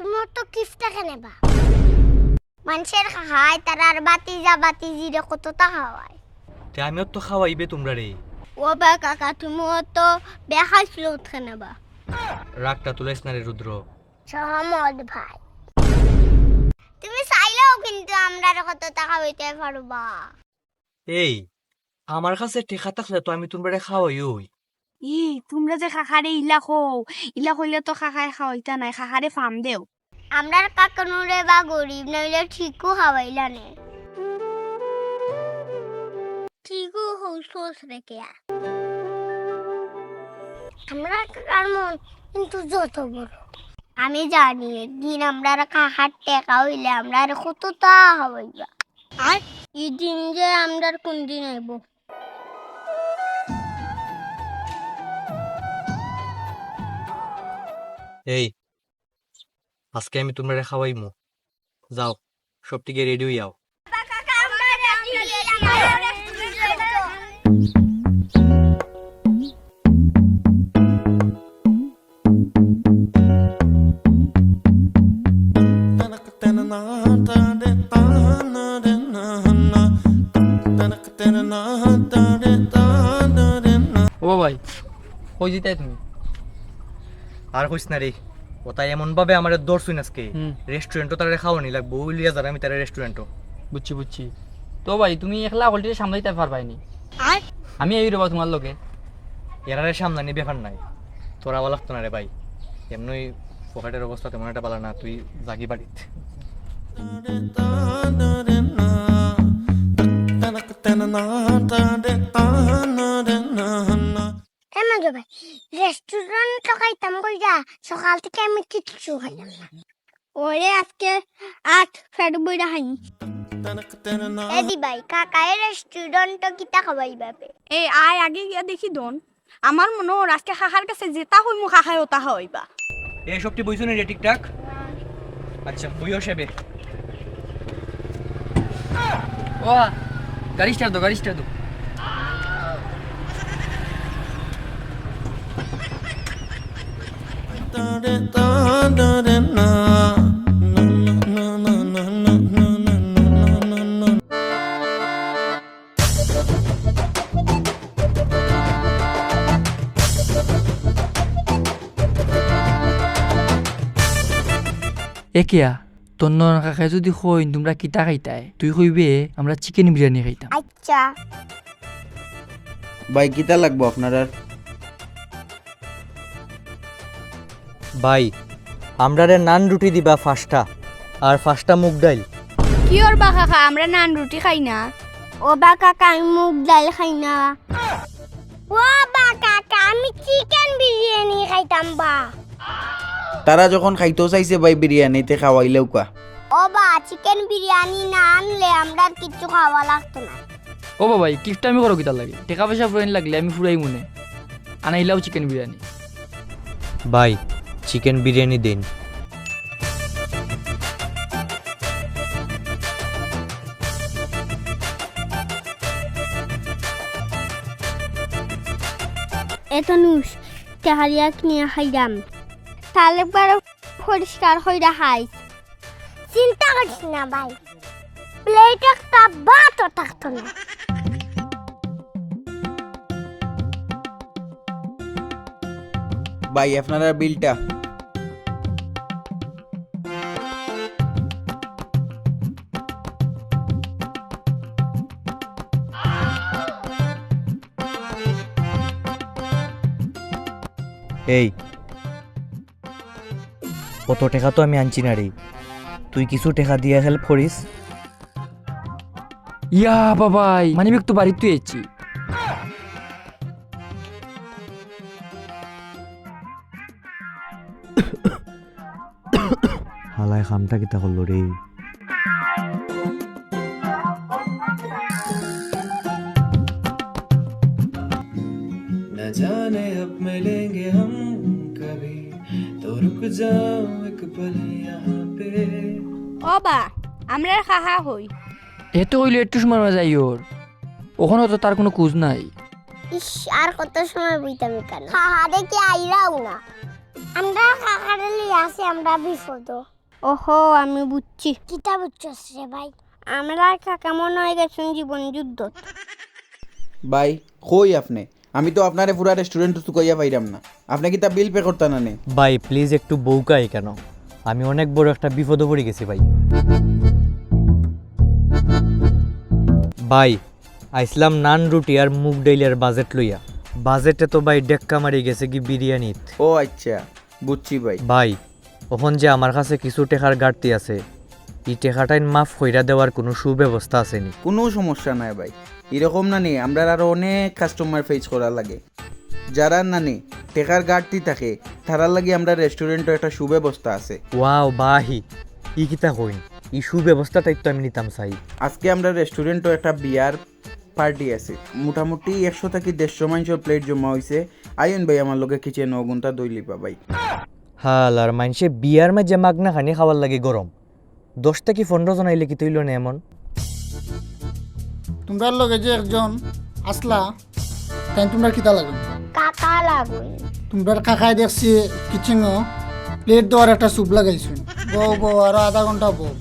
তুমি তো কিফটাকে নেবা মানুষের খায় তার আর বাতি যা বাতি জিরে কত তা খাওয়ায়। তে আমিও তো খাওয়াইবে তোমরা রে। ও বা কাকা তুমি তো বেখাইছিল উঠে নেবা রাগটা তুলাইস না রে রুদ্র। সহমত ভাই। তুমি চাইলেও কিন্তু আমরা কত টাকা হইতে পারবা। এই আমার কাছে টেকা থাকলে তো আমি তোমরা খাওয়াই ই, তোমরা যে খাখারে ইলা খো ইলা কইলে তো খাখায় খাওয়াইতা নাই, খাখারে ফার্ম দেও। আমরা কাকানুরে বা গরিব, নইলে ঠিকও খাওয়াইলা নে। ঠিকও হৌসোস রেখে আমরা কাকার মন, কিন্তু যত বড়। আমি জানি একদিন আমরা কাকার টেকা হইলে আমরা কত তা খাওয়াইবা আর এই দিন যে আমরা কোন দিন আইব? এই, আজকে আমি তোমরা খাওয়াইমু যাও সবটিকে রেডি হয়ে যাও। ও ভাই কই জিতাই তুমি? আর কইস না রে ওটাই এমন ভাবে আমার দর্শুন আজকে। রেস্টুরেন্টও তারা খাওয়ানি লাগবো উলিয়া যারা আমি তারা রেস্টুরেন্টও। বুঝছি বুঝছি। তো ভাই তুমি একলা হলটিতে সামলাইতে পারবাইনি? আমি এই রবা তোমার লগে। এরারে সামলানি ব্যাপার নাই। তোরা বলা লাগতো না রে ভাই। এমনি পকেটের অবস্থা তেমন একটা ভালো না তুই জাগি বাড়িতে। এমন যাবে রেস্টুরেন্ট খাইতাম কই যা সকাল থেকে আমি কিচ্ছু খাইলাম না। ওরে আজকে আট ফেট বইরা খাইনি এদি ভাই কাকা এ রেস্টুরেন্ট কিতা খাবাই বাবে এই আয় আগে গিয়া দেখি দন। আমার মনে হয় আজকে খাখার কাছে যেটা হই মু খাখায় ওটা হইবা এই সবটি বইছো রে ঠিকঠাক? আচ্ছা বইও সেবে। ও গাড়ি স্টার্ট দাও গাড়ি স্টার্ট দাও। একিয়া তন্ন কাকাই যদি কই তোমরা কিতা খাইতাই তুই কইবে আমরা চিকেন বিরিয়ানি খাইতাম। আচ্ছা। ভাই কিতা লাগবো আপনার আর? ভাই আমরারে নান রুটি দিবা ফার্স্টটা আর ফার্স্টটা মুগ ডাইল। কি ওর বা খাখা আমরা নান রুটি খাই না। ও বা কাকা আমি মুগ ডাল খাই না। ও বা কাকা আমি চিকেন বিরিয়ানি খাইতাম বা। তারা যখন খাইতেও চাইছে ভাই বিরিয়ানিতে খাওয়াইলেও কা ও বা চিকেন বিরিয়ানি না আনলে আমরা কিচ্ছু খাওয়া লাগতো না। ও বাবাই কিফটা আমি করো কিতা লাগে? টাকা পয়সা ফুরাইন লাগলে আমি ফুরাই মনে। আনাইলাও চিকেন বিরিয়ানি। ভাই চিকেন বিরিয়ানি দিন। এত নুস তেহারিয়া কিনে খাইলাম তাহলে একবার পরিষ্কার হইরা খাই চিন্তা করিস না ভাই প্লেট একটা বাতও থাকতো না। ভাই আপনার বিলটা। এই কত টাকা তো আমি আনছি না রে তুই কিছু টাকা দিয়ে হেল্প করিস ইয়া বাবাই মানে একটু বাড়িতে তুই এসছি হালায় খামটা কিতা করলো রে न जाने अब मिलेंगे हम कभी तो रुक जाओ एक पल यहाँ पे ও বা আমরা খাখা হই এত হইলে একটু সময় মারা যাই ওর ওখানে তো তার কোনো কুজ নাই ইস আর কত সময় বইতাম কেন হা হা দেখে আইরাও না আমরা কাকারে লিয়ে আসি আমরা বিপদ ওহো আমি বুঝছি কিতা বুঝছস রে ভাই আমরা আর কাকা মনে হয়ে গেছেন জীবন যুদ্ধ ভাই কই আপনি আমি তো আপনারে পুরা রেস্টুরেন্ট চুকাইয়া পাইরাম না। আপনি কি তা বিল পে করতে না নে? ভাই প্লিজ একটু বউকাই কেন? আমি অনেক বড় একটা বিপদে পড়ে গেছি ভাই। ভাই আইসলাম নান রুটি আর মুগ ডাইলের বাজেট লইয়া। বাজেটে তো ভাই ডেক্কা মারি গেছে কি বিরিয়ানিত ও আচ্ছা বুঝছি ভাই। ভাই ওখন যে আমার কাছে কিছু টেকার ঘাটতি আছে এই টেকাটাই মাফ কইরা দেওয়ার কোনো সুব্যবস্থা আসেনি। কোনো সমস্যা নাই ভাই। এরকম না নে আমরা আরও অনেক কাস্টমার ফেস করা লাগে। যারা না নে টেকার ঘাটতি থাকে তারার লাগে আমরা রেস্টুরেন্টে একটা সুব্যবস্থা আছে। ওয়াও বাহি। ই কিতা কইন? ই সুব্যবস্থাটাই তো আমি নিতাম চাই আজকে আমরা রেস্টুরেন্টে একটা বিয়ার পার্টি আছে। মোটামুটি একশো থেকে দেড়শো মানুষের প্লেট জমা হয়েছে আইন ভাই আমার লগে কিচেন অগুনটা দই লিপা ভাই। হাল আর মানুষে বিয়ার মাঝে মাগনা খানি খাবার লাগে গরম। দশ থেকে পনেরো জন আইলে কি তৈল না এমন? তোমরা লগে যে একজন আসলা তাই তোমরা কিতা লাগে কাকা লাগুন তোমরা কাকায় দেখছি কিচিং প্লেট দেওয়ার একটা সুপ লাগাইছে। বউ বউ আরও আধা ঘণ্টা বউ।